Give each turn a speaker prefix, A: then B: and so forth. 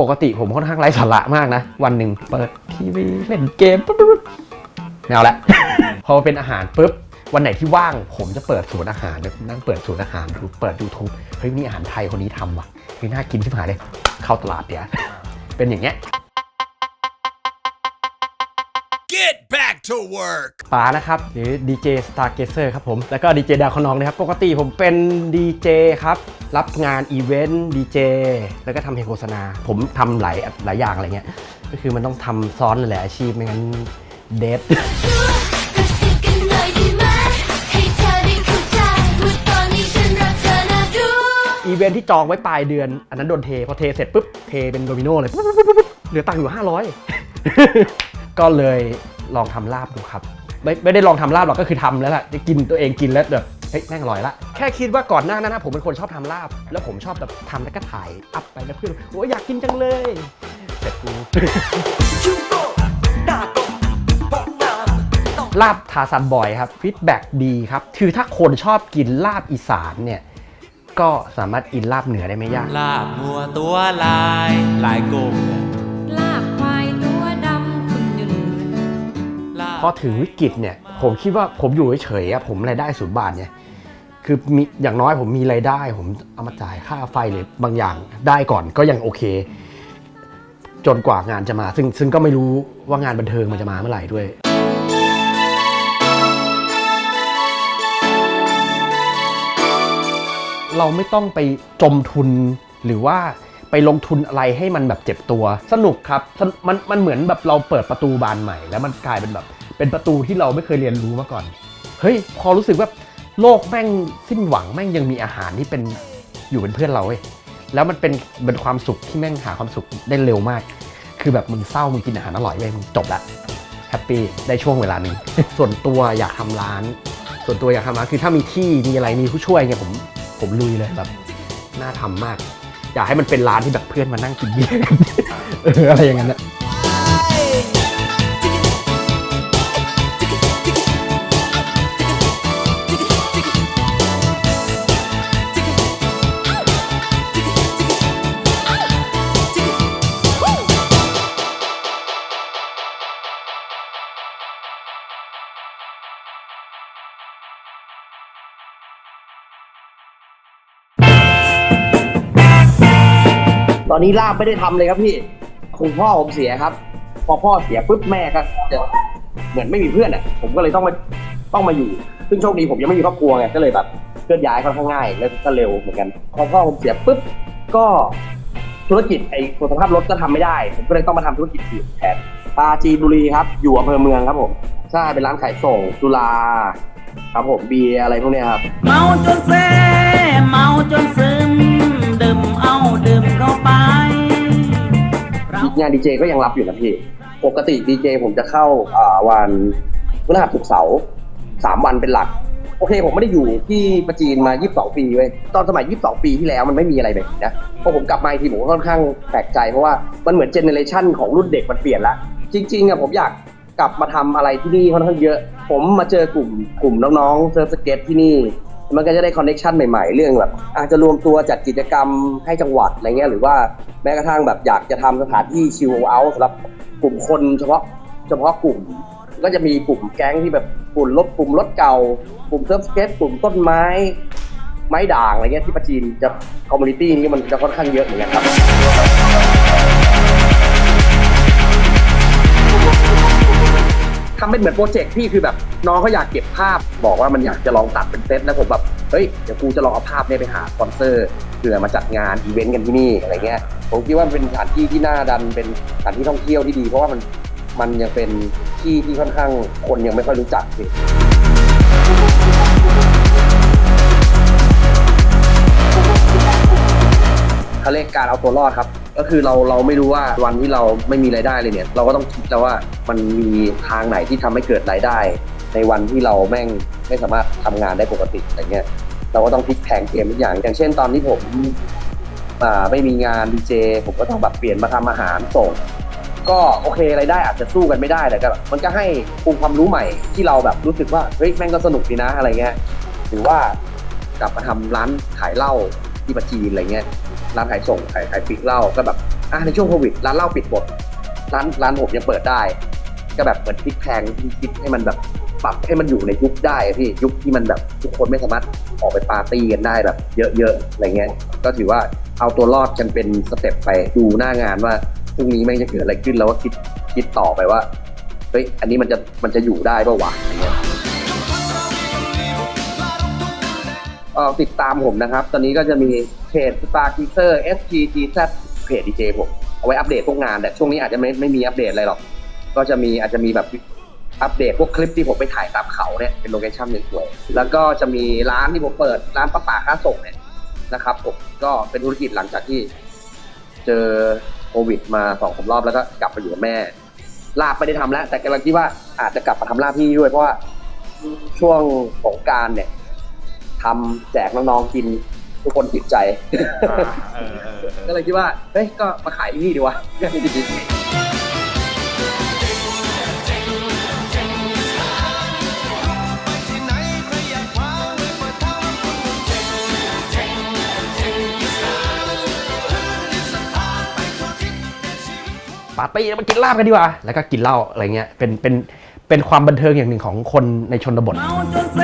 A: ปกติผมค่อนข้างไร้สาระมากนะ วันหนึ่งเปิดทีวีเล่นเกมปุ๊บปุ๊บเอาละ พอเป็นอาหารปุ๊บวันไหนที่ว่างผมจะเปิดศูนย์อาหารแบบนั่งเปิดศูนย์อาหารดูเปิดยูทูบเฮ้ยนี่อาหารไทยคนนี้ทำว่ะเฮ้ยน่ากินขึ้นมาเลย เข้าตลาดเดี๋ยวเป็นอย่างเงี้ย
B: to work.
A: ป๋านะครับ หรือดีเจสตาร์เกเซอร์ครับผม แล้วก็ดีเจดาวคอนองนะครับ ปกติผมเป็นดีเจครับ รับงานอีเวนต์ดีเจแล้วก็ทำเพลงโฆษณา ผมทำหลายหลายอย่างอะไรเงี้ย ก็คือมันต้องทำซ้อนหลายๆอาชีพไม่งั้นเดท
C: กระซิบกันหน่อยได้ไหมให้เธอได้เข้าใจว่าตอนนี้ฉันรักเธอนะรู้
A: อีเวนท์ที่จองไว้ปลายเดือน อันนั้นโดนเท พอเทเสร็จปุ๊บ เทเป็นโดมิโนเลยปุ๊บปุ๊บปุ๊บปุ๊บเหลือตังค์อยู่ 500 ก็เลย ลองทำลาบดูครับ ไม่ไม่ได้ลองทำลาบหรอกก็คือทำแล้วแหละกินตัวเองกินแล้วแบบเฮ้ยแม่งอร่อยละ แค่คิดว่าก่อนหน้านั้นนะผมเป็นคนชอบทำลาบ แล้วผมชอบแบบทำแล้วก็ถ่ายอัพไปแล้วเพื่อนโอ้ยอยากกินจังเลยเสร็จกูลาบทาซันบอยครับฟีดแบ็ดีครับคือถ้าคนชอบกินลาบอีสานเนี่ยก็สามารถกินลาบเหนือได้ไม่ยาก
D: ลาบมัวตัวลายลายกบ
E: ล
A: พอถึงวิกฤตเนี่ย ผมคิดว่าผมอยู่เฉยๆอะผมรายได้ศูนย์บาทเนี่ยคือมีอย่างน้อยผมมีรายได้ ผมเอามาจ่ายค่าไฟหรือบางอย่างได้ก่อนก็ยังโอเค จนกว่างานจะมา ซึ่งซึ่งก็ไม่รู้ว่างานบันเทิงมันจะมาเมื่อไหร่ด้วยเราไม่ต้องไปจมทุนหรือว่าไปลงทุนอะไรให้มันแบบเจ็บตัว สนุกครับ มันมันเหมือนแบบเราเปิดประตูบานใหม่ แล้วมันกลายเป็นแบบ เป็นประตูที่เราไม่เคยเรียนรู้มาก่อน เฮ้ย พอรู้สึกว่าโลกแม่งสิ้นหวังแม่งยังมีอาหารที่เป็นอยู่เป็นเพื่อนเราเว้ยแล้วมันเป็นเป็นความสุขที่แม่งหาความสุขได้เร็วมาก คือแบบมึงเศร้ามึงกินอาหารอร่อยเว้ยมึงจบละแฮปปี้ได้ช่วงเวลาหนึ่งส่วนตัวอยากทำร้าน ส่วนตัวอยากทำร้านคือถ้ามีที่มีอะไรมีผู้ช่วยเนี่ยผมผมลุยเลยแบบน่าทำมาก อยากให้มันเป็นร้านที่แบบเพื่อนมานั่งกินเบียร์กันเอออะไรอย่างนั้นนะ
F: ตอนนี้ลาบไม่ได้ทำเลยครับพี่คุณพ่อผมเสียครับ พอพ่อเสียปุ๊บแม่ก็จะเหมือนไม่มีเพื่อนอะ ผมก็เลยต้องมาต้องมาอยู่ ซึ่งโชคดีผมยังไม่มีครอบครัวไงก็เลยแบบเคลื่อนย้ายค่อนข้างง่ายแล้วก็เร็วเหมือนกัน พอพ่อผมเสียปุ๊บก็ธุรกิจไอ้สุขภาพรถก็ทำไม่ได้ ผมก็เลยต้องมาทำธุรกิจอื่นแทนปาจีนบุรีครับ อยู่อำเภอเมืองครับผมใช่เป็นร้านขายส่งจุฬาครับผมเบียร์อะไรพวกนี้ครับ
G: เมาจนเซเมาจนซึม ดื่มเข้าไป
F: งานดีเจก็ยังรับอยู่นะพี่ ปกติดีเจผมจะเข้าอ่าวันพฤหัสศุกร์เสาร์สามวันเป็นหลัก โอเคผมไม่ได้อยู่ที่ประจีนมา 22 ปีเว้ย ตอนสมัย 22 ปีที่แล้วมันไม่มีอะไรแบบนี้นะพอผมกลับมาอีกทีผมก็ค่อนข้างแปลกใจเพราะว่ามันเหมือนเจเนเรชันของรุ่นเด็กมันเปลี่ยนละจริงๆอะผมอยากกลับมาทำอะไรที่นี่ค่อนข้างเยอะ ผมมาเจอกลุ่มกลุ่มน้องๆเซิร์ฟสเก็ตที่นี่ มันก็จะได้คอนเน t ชันใหม่ๆ เรื่องแบบอาจจะรวมตัวจัดกิจกรรมให้จังหวัดอะไรเงี้ยหรือว่าแม้กระทั่งแบบอยากจะทำสถานที่ชิลเอาท์สำหรับกลุ่มคนเฉพาะเฉพาะกลุ่ม ก็จะมีกลุ่มแก๊งที่แบบกลุ่มรถกลุ่มรถเก่ากลุ่มเซิร์ฟสเก็ตกลุ่มต้นไม้ ไม้ด่างอะไรเงี้ยที่ประจีนจะคอมมูนิตี้นี้มันจะค่อนข้างเยอะเหมือนกันครับ ทำเป็นเหมือนโปรเจกต์พี่คือแบบน้องเขาอยากเก็บภาพ บอกว่ามันอยากจะลองตัดเป็นเซตแล้วผมแบบเฮ้ยเดี๋ยวกูจะลองเอาภาพเนี้ไปหาสปอนเซอร์เผื่อมาจัดงานอีเวนต์กันที่นี่อะไรเงี้ยผมคิดว่าเป็นสถานที่ที่น่าดันเป็นสถานที่ท่องเที่ยวที่ดี เพราะว่ามันมันยังเป็นที่ที่ค่อนข้างคนยังไม่ค่อยรู้จักพี่เขาเรียกการเอาตัวรอดครับ ก็คือเราเราไม่รู้ว่าวันที่เราไม่มีรายได้เลยเนี่ย เราก็ต้องคิดแล้วว่ามันมีทางไหนที่ทำให้เกิดรายได้ ในวันที่เราแม่งไม่สามารถทำงานได้ปกติอะไรเงี้ยเราก็ต้องพลิกแพงเกมทุกอย่าง อย่างเช่นตอนที่ผมอ่าไม่มีงานดีเจผมก็ต้องแบบเปลี่ยนมาทำอาหารส่งก็โอเครายได้อาจจะสู้กันไม่ได้แต่ก็มันก็ให้ภูมิความรู้ใหม่ที่เราแบบรู้สึกว่าเฮ้ยแม่งก็สนุกดีนะอะไรเงี้ยหรือว่ากลับมาทำร้านขายเหล้าที่ปัจจีนอะไรเงี้ย ร้านขายส่งขายขายปีกเหล้าก็แบบอะในช่วงโควิดร้านเหล้าปิดหมดร้านร้านผมยังเปิดได้ ก็แบบเปิดพลิกแพงคิดให้มันแบบปรับให้มันอยู่ในยุคได้พี่ยุคที่มันแบบทุกคนไม่สามารถออกไปปาร์ตี้กันได้แบบ เยอะๆอะไรเงี้ย ก็ถือว่าเอาตัวรอดกันเป็นสเต็ปไปดูหน้างานว่าพรุ่งนี้แม่งจะเกิดอะไรขึ้นแล้วก็คิดคิดต่อไปว่าเฮ้ยอันนี้มันจะมันจะอยู่ได้ป่าวะ เอ่อติดตามผมนะครับ ตอนนี้ก็จะมีเพจ Star Teaser SGTZ เพจดีเจผม เอาไว้อัปเดตพวกงาน แต่ช่วงนี้อาจจะไม่ไม่มีอัปเดตอะไรหรอก ก็จะมีอาจจะมีแบบอัปเดตพวกคลิปที่ผมไปถ่ายตามเขาเนี่ยเป็นโลเคชั่นสวยๆแล้วก็จะมีร้านที่ผมเปิดร้านป้าป่าค้าส่งเนี่ยนะครับผมก็เป็นธุรกิจหลังจากที่ เจอโควิดมาสองสารอบแล้วก็กลับไปอยู่กับแม่ ลาบไม่ได้ทำแล้ว แต่กำลังคิดว่าอาจจะกลับมาทำลาบที่นี่ด้วยเพราะว่าช่วงสงกรารเนี่ย ทำแจกน้องๆกินทุกคนติดใจ ก็เลยคิดว่า เฮ้ย ก็มาขายที่นี่ดีวะ
A: ปาร์ตี้มากินลาบกันดีกว่า แล้วก็กินเหล้าอะไรเงี้ย เป็น เป็น เป็นความบันเทิงอย่างหนึ่งของคนในชนบท
G: เมาจนเซ